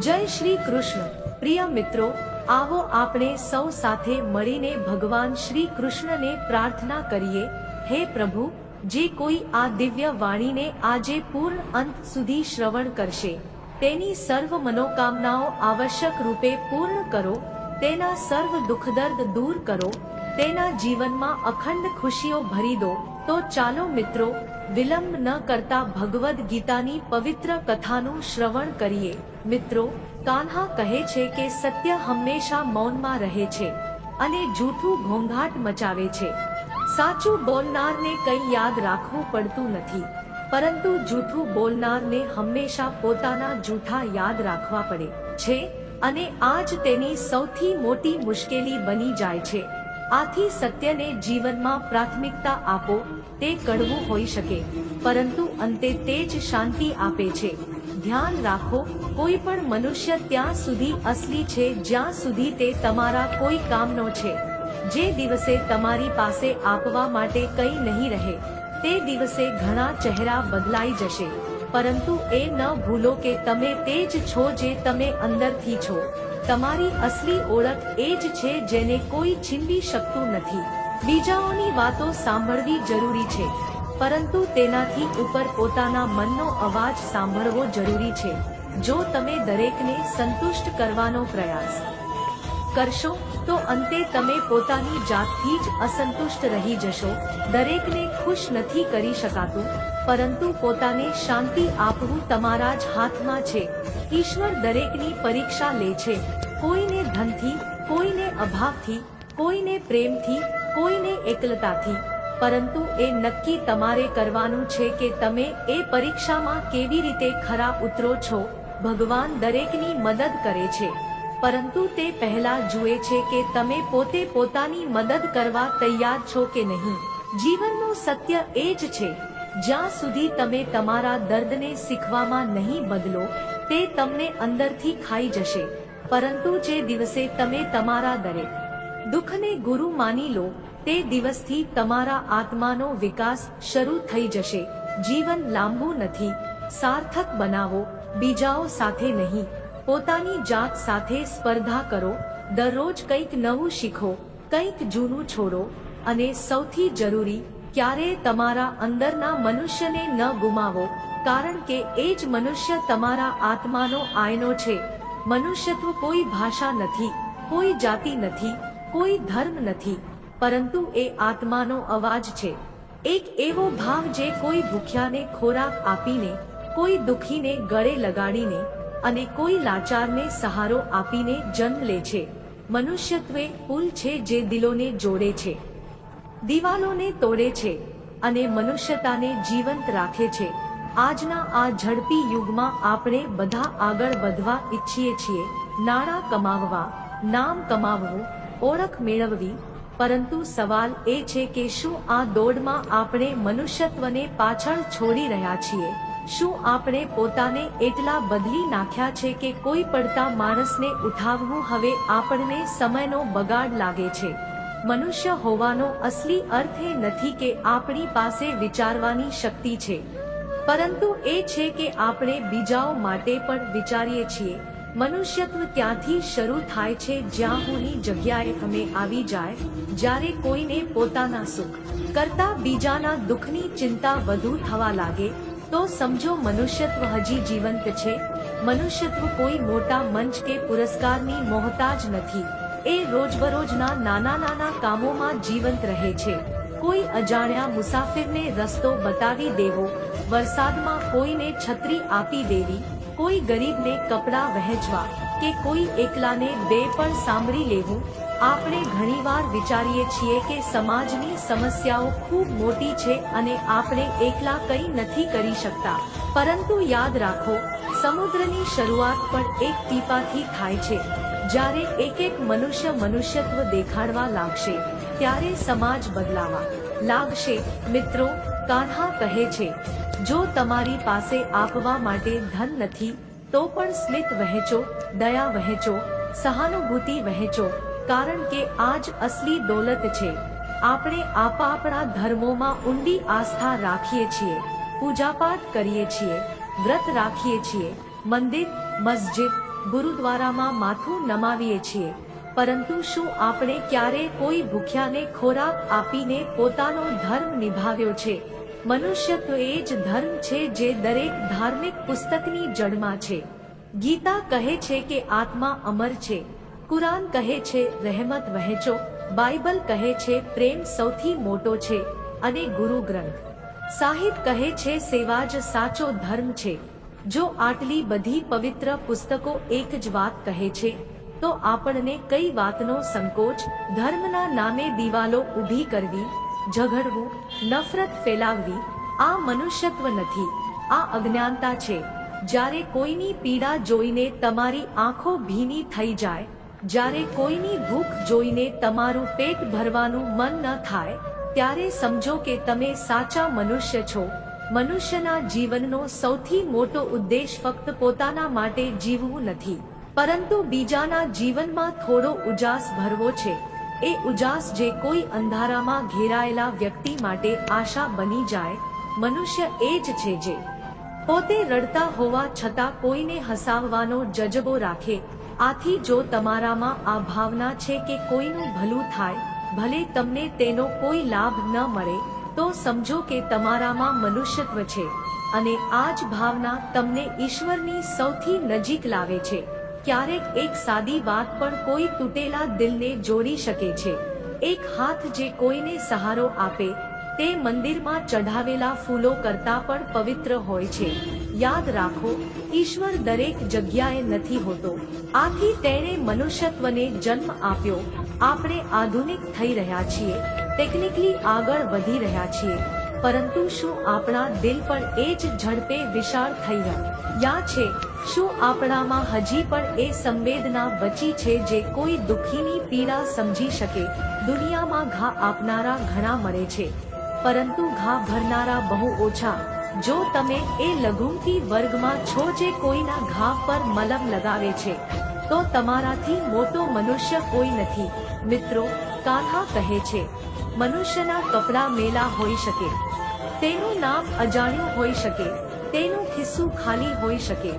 જય શ્રી કૃષ્ણ. પ્રિય મિત્રો, આવો આપણે સૌ સાથે મળીને ભગવાન શ્રી કૃષ્ણને પ્રાર્થના કરીએ. હે પ્રભુ, જે કોઈ આ દિવ્ય વાણીને આજે પૂર્ણ અંત સુધી શ્રવણ કરશે, તેની સર્વ મનોકામનાઓ આવશ્યક રૂપે પૂર્ણ કરો, તેના સર્વ દુઃખદર્દ દૂર કરો, તેના જીવનમાં અખંડ ખુશીઓ ભરી દો તો ચાલો મિત્રો, વિલંબ ન કરતા ભગવદ્ ગીતાની પવિત્ર કથાનું શ્રવણ કરીએ. મિત્રો, કાન્હા કહે છે કે સત્ય હંમેશા મૌનમાં રહે છે અને જૂઠું ઘોંઘાટ મચાવે છે. સાચું બોલનારને કંઈ યાદ રાખવું પડતું નથી, પરંતુ જૂઠું બોલનારને હંમેશા પોતાના જૂઠા યાદ રાખવા પડે છે અને આજ તેની સૌથી મોટી મુશ્કેલી બની જાય છે. આથી સત્યને જીવનમાં પ્રાથમિકતા આપો, તે કડવું હોઈ શકે, પરંતુ અંતે તે જ શાંતિ આપે છે. ધ્યાન રાખો, કોઈ પણ મનુષ્ય ત્યાં સુધી અસલી છે, જ્યાં સુધી તે તમારા કોઈ કામનો છે. જે દિવસે તમારી પાસે આપવા માટે કંઈ નહીં રહે, તે દિવસે ઘણા ચહેરા બદલાઈ જશે. પરંતુ એ ન ભૂલો કે તમે તે જ છો જે તમે અંદરથી છો. તમારી અસલી ઓળખ એ જ છે જેને કોઈ છીનવી શકતું નથી. બીજાઓની વાતો સાંભળવી જરૂરી છે, પરંતુ તેનાથી ઉપર પોતાના મનનો અવાજ સાંભળવો જરૂરી છે. જો તમે દરેકને સંતુષ્ટ કરવાનો પ્રયાસ કરશો તો અંતે તમે પોતાની જાતથી જ અસંતુષ્ટ રહી જશો. દરેકને ખુશ નથી કરી શકાતું, પરંતુ પોતાને શાંતિ આપવું તમારા જ હાથમાં છે. ઈશ્વર દરેકની પરીક્ષા લે છે. કોઈને ધનથી, કોઈને અભાવથી, કોઈને પ્રેમથી, કોઈને એકલતાથી. પરંતુ એ નક્કી તમારે કરવાનું છે કે તમે એ પરીક્ષામાં કેવી રીતે ખરા ઉતરો છો. ભગવાન દરેકની મદદ કરે છે. પરંતુ તે પહેલા જુએ છે કે તમે પોતે પોતાની મદદ કરવા તૈયાર છો કે નહીં. જીવનનું સત્ય એ જ છે. જ્યાં સુધી તમે તમારા દર્દને શીખવામાં નહીં બદલો, તે તમને અંદરથી ખાઈ જશે. પરંતુ જે દિવસે તમે તમારા દરેક દુઃખને ગુરુ માની લો, તે દિવસથી તમારા આત્માનો વિકાસ શરૂ થઈ જશે. જીવન લાંબુ નથી. સાર્થક બનાવો, બીજાઓ સાથે નહીં. પોતાની જાત સાથે સ્પર્ધા કરો, દરરોજ કંઈક નવું શીખો, કંઈક જૂનું છોડો અને સૌથી જરૂરી ક્યારેય તમારા અંદરના મનુષ્યને ન ગુમાવો, કારણ કે એ જ મનુષ્ય તમારા આત્માનો આયનો છે. મનુષ્યત્વ કોઈ ભાષા નથી, કોઈ જાતિ નથી, કોઈ ધર્મ નથી, પરંતુ એ આત્માનો અવાજ છે. એક એવો ભાવ જે કોઈ ભૂખ્યાને ખોરાક આપીને, કોઈ દુખીને ગળે લગાડીને અને કોઈ લાચારને સહારો આપીને જન્મ લે છે. મનુષ્યત્વે પુલ છે જે દિલોને જોડે છે. દિવાલોને તોડે છે અને મનુષ્યતાને જીવંત રાખે છે. આજના આ ઝડપી યુગમાં આપણે બધા આગળ વધવા ઈચ્છીએ છીએ. નાણાં કમાવવા, નામ કમાવવું, ઓળખ મેળવવી, પરંતુ સવાલ એ છે કે શું આ દોડમાં આપણે મનુષ્યત્વને પાછળ છોડી રહ્યા છીએ? શું આપણે પોતાને એટલા બદલી નાખ્યા છે કે કોઈ પડતા માણસને ઉઠાવવું હવે આપણને સમયનો બગાડ લાગે છે? મનુષ્ય હોવાનો અસલી અર્થ એ નથી કે આપણી પાસે વિચારવાની શક્તિ છે. પરંતુ એ છે કે આપણે બીજાઓ માટે પણ વિચારીએ છીએ. મનુષ્યત્વ ત્યાંથી શરૂ થાય છે જ્યાં હુંની જગ્યાએ અમે આવી જાય, જ્યારે કોઈને પોતાના સુખ કરતા બીજાના દુઃખની ચિંતા વધુ થવા લાગે તો સમજો મનુષ્યત્વ હજી જીવંત છે. મનુષ્યત્વ કોઈ મોટા મંચ કે પુરસ્કારની મોહતાજ નથી. એ રોજબરોજના નાના નાના કામોમાં જીવંત રહે છે. કોઈ અજાણ્યા મુસાફિરને રસ્તો બતાવી દેવો, વરસાદમાં કોઈને છત્રી આપી દેવી, કોઈ ગરીબને કપડાં વહેંચવા કે કોઈ એકલાને બે પણ સાંભળી લેવું આપણે ઘણીવાર વિચારીએ છીએ કે સમાજની સમસ્યાઓ ખૂબ મોટી છે અને આપણે એકલા કંઈ નથી કરી શકતા. પરંતુ યાદ રાખો, સમુદ્રની શરૂઆત પણ એક ટીપાથી થાય છે. જ્યારે એક એક મનુષ્ય મનુષ્યત્વ દેખાડવા લાગશે, ત્યારે સમાજ બદલાવા લાગશે. મિત્રો, કાન્હા કહે છે, જો તમારી પાસે આપવા માટે ધન નથી, તો પણ સ્મિત વહેંચો, દયા વહેંચો, સહાનુભૂતિ વહેંચો કારણ કે આ જ અસલી દોલત છે. આપણે આપણા ધર્મોમાં ઊંડી આસ્થા રાખીએ છીએ, પૂજાપાઠ કરીએ છીએ, વ્રત રાખીએ છીએ, મંદિર, મસ્જિદ, ગુરુદ્વારામાં માથું નમાવીએ છીએ. પરંતુ શું આપણે ક્યારે કોઈ ભૂખ્યાને ખોરાક આપીને પોતાનો ધર્મ નિભાવ્યો છે? મનુષ્ય તો એ જ ધર્મ છે જે દરેક ધાર્મિક પુસ્તકની જડમાં છે. ગીતા કહે છે કે આત્મા અમર છે. કુરાન કહે છે, રહેમત વહેંચો બાઇબલ કહે છે, પ્રેમ સૌથી મોટો છે અને ગુરુ ગ્રંથ. સાહિબ કહે છે, સેવા જ સાચો ધર્મ છે. જો આટલી બધી પવિત્ર પુસ્તકો એક જ વાત કહે છે, તો આપણને કઈ વાતનો સંકોચ ધર્મના નામે દિવાલો ઊભી કરવી, ઝઘડવું, નફરત ફેલાવવી, આ મનુષ્યત્વ નથી, આ અજ્ઞાનતા છે. જ્યારે કોઈની પીડા જોઈને તમારી આંખો ભીની થઈ જાય જ્યારે કોઈની ભૂખ જોઈને તમારું પેટ ભરવાનું મન ન થાય, ત્યારે સમજો કે તમે સાચા મનુષ્ય છો. મનુષ્યના જીવનનો સૌથી મોટો ઉદ્દેશ ફક્ત પોતાના માટે જીવવું નથી, પરંતુ બીજાના જીવનમાં થોડો ઉજાસ ભરવો છે. એ ઉજાસ જે કોઈ અંધારામાં ઘેરાયેલા વ્યક્તિ માટે આશા બની જાય, મનુષ્ય એ જ છે જે પોતે રડતા હોવા છતાં કોઈને હસાવવાનો જજબો રાખે આથી જો તમારામાં આ ભાવના છે કે કોઈનું ભલું થાય, ભલે તમને તેનો કોઈ લાભ ન મળે, તો સમજો કે તમારામાં મનુષ્યત્વ છે અને આ જ ભાવના તમને ઈશ્વરની સૌથી નજીક લાવે છે. ક્યારેક એક સાદી વાત પણ કોઈ તૂટેલા દિલને જોડી શકે છે. એક હાથ જે કોઈને સહારો આપે, તે મંદિરમાં ચઢાવેલા ફૂલો કરતા પણ પવિત્ર હોય છે. યાદ રાખો, ઈશ્વર દરેક જગ્યાએ નથી હોતો. આથી તેણે મનુષ્યત્વને જન્મ આપ્યો. આપણે આધુનિક થઈ રહ્યા છીએ. ટેકનિકલી આગળ વધી રહ્યા છીએ. પરંતુ શું આપણા દિલ પણ એ જ ઝડપે વિશાળ થઈ રહ્યા? છે, શું આપણામાં હજી પણ એ સંવેદના બચી છે જે કોઈ દુઃખીની પીડા સમજી શકે? દુનિયામાં ઘા આપનારા ઘણા મળે છે. પરંતુ ઘા ભરનારા બહુ ઓછા. જો તમે એ લઘુમતી વર્ગમાં છો જે કોઈના ઘા પર મલમ લગાવે છે, તો તમારાથી મોટો મનુષ્ય કોઈ નથી. મિત્રો, કાન્હા કહે છે, મનુષ્યના કપડાં મેલા હોઈ શકે. તેનું નામ અજાણ્યું હોઈ શકે. તેનું ખિસ્સું ખાલી હોઈ શકે.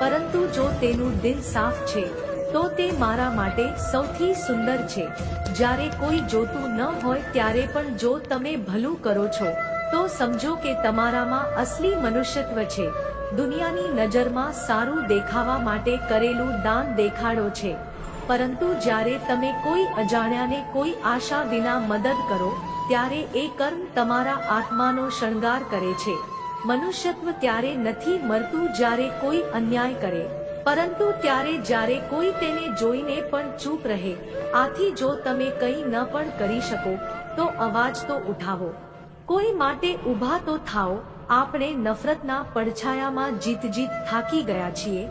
પરંતુ જો તેનું દિલ સાફ છે, તો તે મારા માટે સૌથી સુંદર છે. જ્યારે કોઈ જોતું ન હોય, ત્યારે પણ જો તમે ભલું કરો છો તો સમજો કે તમારામાં અસલી મનુષ્યત્વ છે. દુનિયાની નજરમાં સારું દેખાવા માટે કરેલું દાન દેખાડો છે. પરંતુ જ્યારે તમે કોઈ અજાણ્યાને કોઈ આશા વિના મદદ કરો, ત્યારે એ કર્મ તમારા આત્માનો શણગાર કરે છે. મનુષ્યત્વ ત્યારે નથી મરતું જ્યારે કોઈ અન્યાય કરે. પરંતુ ત્યારે જ્યારે કોઈ તેને જોઈને પણ ચૂપ રહે, આથી જો તમે કંઈ ન પણ કરી શકો, તો અવાજ તો ઉઠાવો. કોઈ માટે ઊભા તો થાઓ, આપણે નફરતના પડછાયામાં જીત જીત થાકી ગયા છીએ.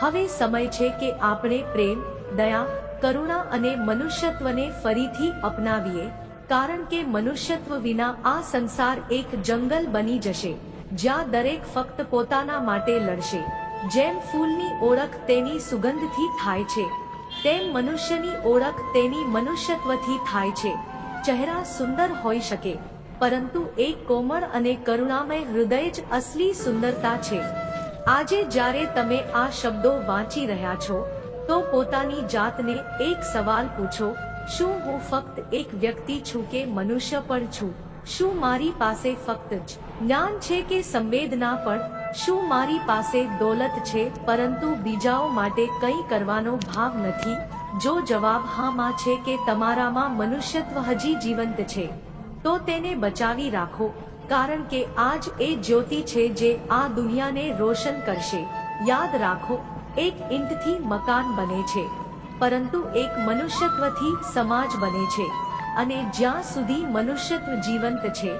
હવે સમય છે કે આપણે પ્રેમ, દયા, કરુણા અને મનુષ્યત્વને ફરીથી અપનાવીએ, કારણ કે મનુષ્યત્વ વિના આ સંસાર એક જંગલ બની જશે, જ્યાં દરેક ફક્ત પોતાના માટે લડશે. જેમ ફૂલની ઓળખ તેની સુગંધથી થાય છે, તેમ મનુષ્યની ઓળખ તેની મનુષ્યત્વથી થાય છે. ચહેરા સુંદર હોઈ શકે પરંતુ એક કોમળ અને કરુણામય હૃદય જ અસલી સુંદરતા છે. આજે જ્યારે તમે આ શબ્દો વાંચી રહ્યા છો, તો પોતાની જાતને એક સવાલ પૂછો, શું હું ફક્ત એક વ્યક્તિ છું કે મનુષ્ય પણ છું? શું મારી પાસે ફક્ત જ જ્ઞાન છે કે સંવેદના પણ? શું મારી પાસે દોલત છે, પરંતુ બીજાઓ માટે કંઈ કરવાનો ભાવ નથી? જો જવાબ હામાં છે કે તમારામાં મનુષ્યત્વ હજી જીવંત છે. તો તેને બચાવી રાખો, કારણ કે આજ એ જ્યોતિ છે જે આ દુનિયાને રોશન કરશે. યાદ રાખો, એક ઈંટથી મકાન બને છે, પરંતુ એક મનુષ્યત્વથી સમાજ બને છે, અને જ્યાં સુધી મનુષ્યત્વ જીવંત છે,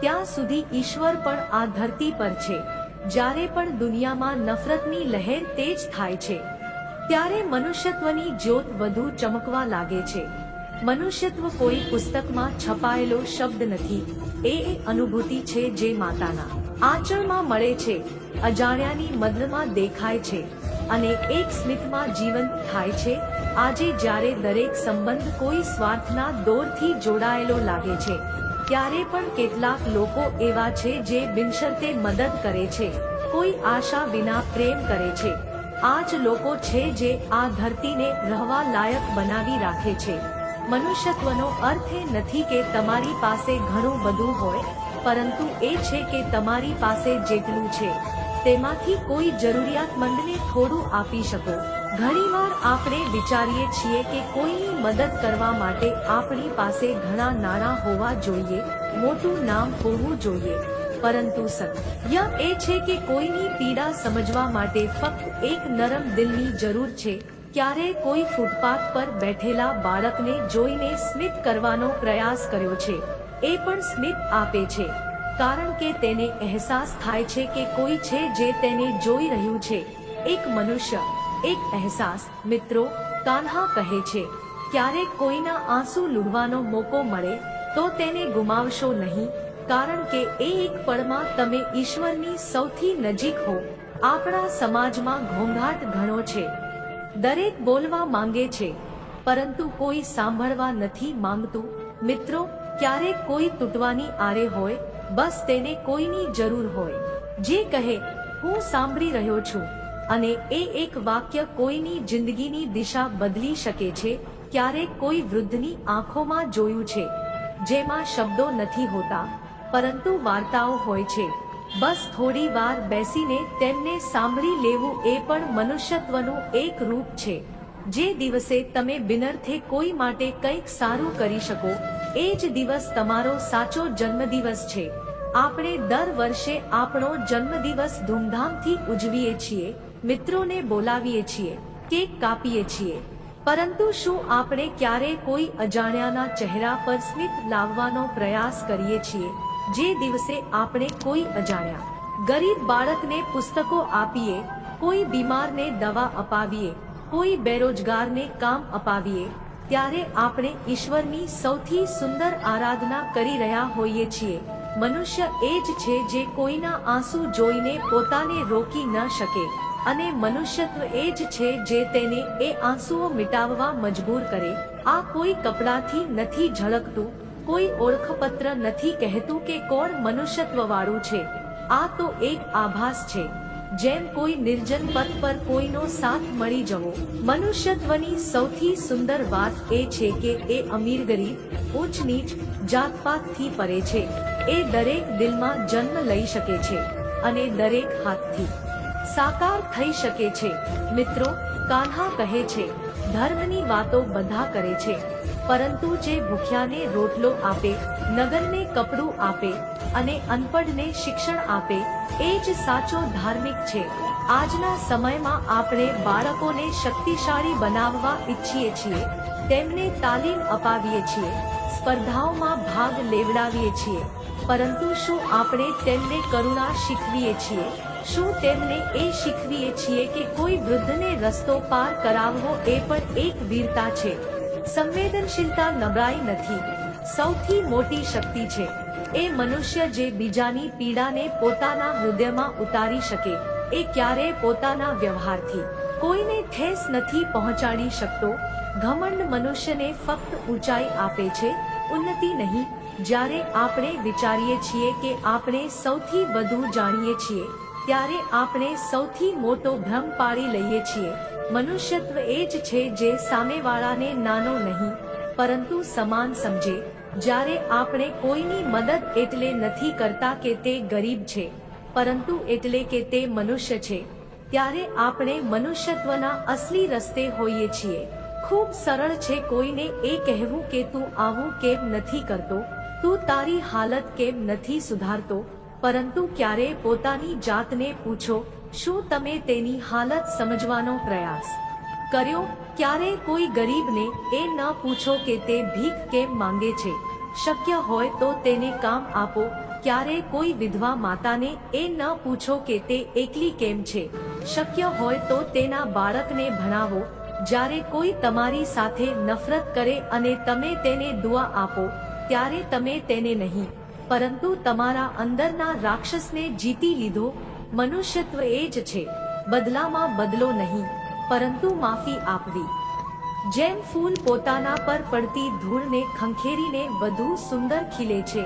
ત્યાં સુધી ઈશ્વર પણ આ ધરતી પર છે. જ્યારે પણ દુનિયામાં નફરતની લહેર તેજ થાય છે, ત્યારે મનુષ્યત્વની જ્યોત વધુ ચમકવા લાગે છે. મનુષ્યત્વ કોઈ પુસ્તકમાં છપાયેલો શબ્દ નથી. એ અનુભૂતિ છે જે માતાના આચરણમાં મળે છે, અજાણ્યાની મદનમાં દેખાય છે અને એક સ્મિતમાં જીવંત થાય છે. આજે જ્યારે દરેક સંબંધ કોઈ સ્વાર્થના દોરથી જોડાયેલો લાગે છે, ત્યારે પણ કેટલાક લોકો એવા છે જે બિનશરતે મદદ કરે છે, કોઈ આશા વિના પ્રેમ કરે છે. આ જ લોકો છે જે આ ધરતીને રહેવા લાયક બનાવી રાખે છે. મનુષ્યત્વનો અર્થ એ નથી કે તમારી પાસે ઘણું બધું હોય, પરંતુ એ છે કે તમારી પાસે જેટલું છે. તેમાંથી કોઈ જરૂરિયાતમંદને થોડું આપી શકો. ઘણીવાર આપણે વિચારીએ છીએ કે કોઈની મદદ કરવા માટે આપણી પાસે ઘણા નાણાં હોવા જોઈએ, મોટું નામ હોવું જોઈએ. પરંતુ સત્ય એ છે કે કોઈની પીડા સમજવા માટે ફક્ત એક નરમ દિલની જરૂર છે ક્યારે કોઈ ફૂટપાથ પર બેઠેલા બાળકને જોઈને સ્મિત કરવાનો પ્રયાસ કર્યો છે, એ પણ સ્મિત આપે છે. કારણ કે તેને અહેસાસ થાય છે કે કોઈ છે જે તેને જોઈ રહ્યું છે. એક મનુષ્ય, એક અહેસાસ, મિત્રો, કાન્હા કહે છે ક્યારેક કોઈના આંસુ લૂડવાનો મોકો મળે, તો તેને ગુમાવશો નહીં. કારણ કે એ એક પળમાં તમે ઈશ્વરની સૌથી નજીક હો. આપણા સમાજમાં ઘોંઘાટ ઘણો છે. દરેક બોલવા માંગે છે, પરંતુ કોઈ સાંભળવા નથી માંગતું. મિત્રો ક્યારેક કોઈ તૂટવાની આરે હોય, બસ તેને કોઈની જરૂર હોય. જે કહે, હું સાંભળી રહ્યો છું. અને એ એક વાક્ય કોઈની જિંદગીની દિશા બદલી શકે છે ક્યારેક કોઈ વૃદ્ધની આંખોમાં જોયું છે, જેમાં શબ્દો નથી હોતા, પરંતુ વાર્તાઓ હોય છે. બસ થોડી વાર બેસીને તેમને સાંભળી લેવું એ પણ મનુષ્યત્વનું એક રૂપ છે. જે દિવસે તમે બિનર્થે કોઈ માટે કંઈક સારું કરી શકો, એ જ દિવસ તમારો સાચો જન્મદિવસ છે. આપણે દર વર્ષે આપણો જન્મદિવસ ધૂમધામથી ઉજવીએ છીએ, મિત્રોને બોલાવીએ છીએ, કેક કાપીએ છીએ. પરંતુ શું આપણે ક્યારે કોઈ અજાણ્યાના ચહેરા પર સ્મિત લાવવાનો પ્રયાસ કરીએ છીએ? જે દિવસે આપણે કોઈ અજાણ્યા, ગરીબ બાળકને પુસ્તકો આપીએ, કોઈ બીમારને દવા અપાવીએ, કોઈ બેરોજગારને કામ અપાવીએ, ત્યારે આપણે ઈશ્વરની સૌથી સુંદર આરાધના કરી રહ્યા હોઈએ છીએ. મનુષ્ય એ જ છે જે કોઈના આંસુ જોઈને પોતાને રોકી ન શકે. અને મનુષ્યત્વ એ જ છે જે તેને એ આંસુઓ મિટાવવા મજબૂર કરે. આ કોઈ કપડાથી નથી ઝળકતું કોઈ ઓળખપત્ર નથી કહેતું કે કોણ મનુષ્યત્વ વાળું છે. આ તો એક આભાસ છે. જેમ કોઈ નિર્જન પથ પર કોઈનો સાથ મળી જવો. મનુષ્યત્વની સૌથી સુંદર વાત એ છે કે એ અમીર ગરીબ, ઉચ્ચ નીચ, જાતપાતથી પરે છે. એ દરેક દિલમાં જન્મ લઈ શકે છે અને દરેક હાથથી. સાકાર થઈ શકે છે. મિત્રો, કાન્હા કહે છે, ધર્મની વાતો બધા કરે છે. પરંતુ જે ભૂખ્યાને રોટલો આપે, નગરને કપડું આપે અને અનપઢને શિક્ષણ આપે, એ જ સાચો ધાર્મિક છે. આજના સમયમાં આપણે બાળકોને શક્તિશાળી બનાવવા ઈચ્છીએ છીએ, તેમને તાલીમ અપાવીએ છીએ, સ્પર્ધાઓમાં ભાગ લેવડાવીએ છીએ. પરંતુ શું આપણે તેમને કરુણા શીખવીએ છીએ? શું તેમને એ શીખવીએ છીએ કે કોઈ વૃદ્ધને રસ્તો પાર કરાવવો એ પણ એક વીરતા છે? સંવેદનશીલતા નબળાઈ નથી. સૌથી મોટી શક્તિ છે. એ મનુષ્ય જે બીજાની પીડાને પોતાના હૃદયમાં ઉતારી શકે, એ ક્યારે પોતાના વ્યવહારથી કોઈને ઠેસ નથી પહોંચાડી શકતો. ઘમંડ મનુષ્યને ફક્ત ઊંચાઈ આપે છે, ઉન્નતિ નહીં. જ્યારે આપણે વિચારીએ છીએ કે આપણે સૌથી વધુ જાણીએ છીએ, ત્યારે આપણે સૌથી મોટો ભ્રમ પાડી લઈએ છીએ. મનુષ્યત્વ એ જ છે જે સામેવાળાને નાનો નહીં, પરંતુ સમાન સમજે. જ્યારે આપણે કોઈની મદદ એટલે નથી કરતા કે તે ગરીબ છે, પરંતુ એટલે કે તે મનુષ્ય છે, ત્યારે આપણે મનુષ્યત્વના અસલી રસ્તે હોઈએ છીએ. ખૂબ સરળ છે કોઈને એ કહેવું કે તું આવું કેમ નથી કરતો? તું તારી હાલત કેમ નથી સુધારતો? પરંતુ ક્યારે પોતાની જાતને પૂછો શું તમે તેની હાલત સમજવાનો પ્રયાસ કર્યો? ક્યારે કોઈ ગરીબને એ ન પૂછો કે તે ભીખ કેમ માંગે છે. શક્ય હોય તો તેને કામ આપો. ક્યારે કોઈ વિધવા માતાને એ ન પૂછો કે તે એકલી કેમ છે. શક્ય હોય તો તેના બાળકને ભણાવો. જ્યારે કોઈ તમારી સાથે નફરત કરે અને તમે તેને દુઆ આપો, ત્યારે તમે તેને નહીં. પરંતુ તમારા અંદરના રાક્ષસને જીતી લીધો મનુષ્યત્વ એ જ છે, બદલામાં બદલો નહીં, પરંતુ માફી આપવી. જેમ ફૂલ પોતાના પર પડતી ધૂળને ખંખેરીને વધુ સુંદર ખીલે છે,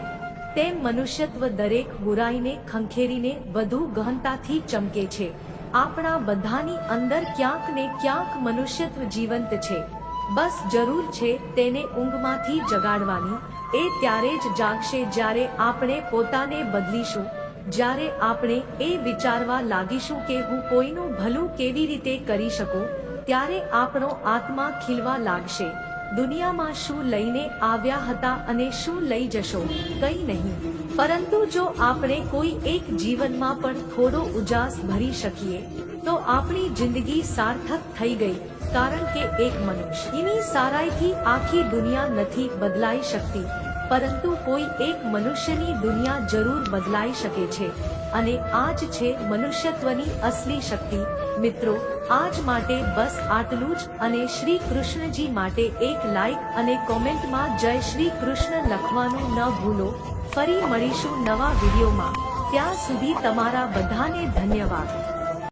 તેમ મનુષ્યત્વ દરેક બુરાઈને ખંખેરીને વધુ ગહનતાથી ચમકે છે. આપણા બધાની અંદર ક્યાંક ને ક્યાંક મનુષ્યત્વ જીવંત છે. બસ જરૂર છે તેને ઊંઘમાંથી જગાડવાની, એ ત્યારે જ જાગશે જ્યારે આપણે પોતાને બદલીશું. જ્યારે આપણે એ વિચારવા લાગીશું કે હું કોઈનું ભલું કેવી રીતે કરી શકું, ત્યારે આપણો આત્મા ખીલવા લાગશે. દુનિયામાં શું લઈને આવ્યા હતા અને શું લઈ જશો, કંઈ નહીં. પરંતુ જો આપણે કોઈ એક જીવનમાં પણ થોડો ઉજાસ ભરી શકીએ, તો આપણી જિંદગી સાર્થક થઈ ગઈ, કારણ કે એક મનુષ્યની સારાઈથી આખી દુનિયા નથી બદલાઈ શકતી. પરંતુ કોઈ એક મનુષ્યની દુનિયા જરૂર બદલાઈ શકે છે. અને આ જ છે મનુષ્યત્વની અસલી શક્તિ. મિત્રો, આજ માટે બસ આટલું જ અને શ્રી કૃષ્ણજી માટે એક લાઈક અને કોમેન્ટમાં જય શ્રી કૃષ્ણ લખવાનું ન ભૂલો. ફરી મળીશું નવા વિડીયોમાં. ત્યાં સુધી તમારા બધાને ધન્યવાદ.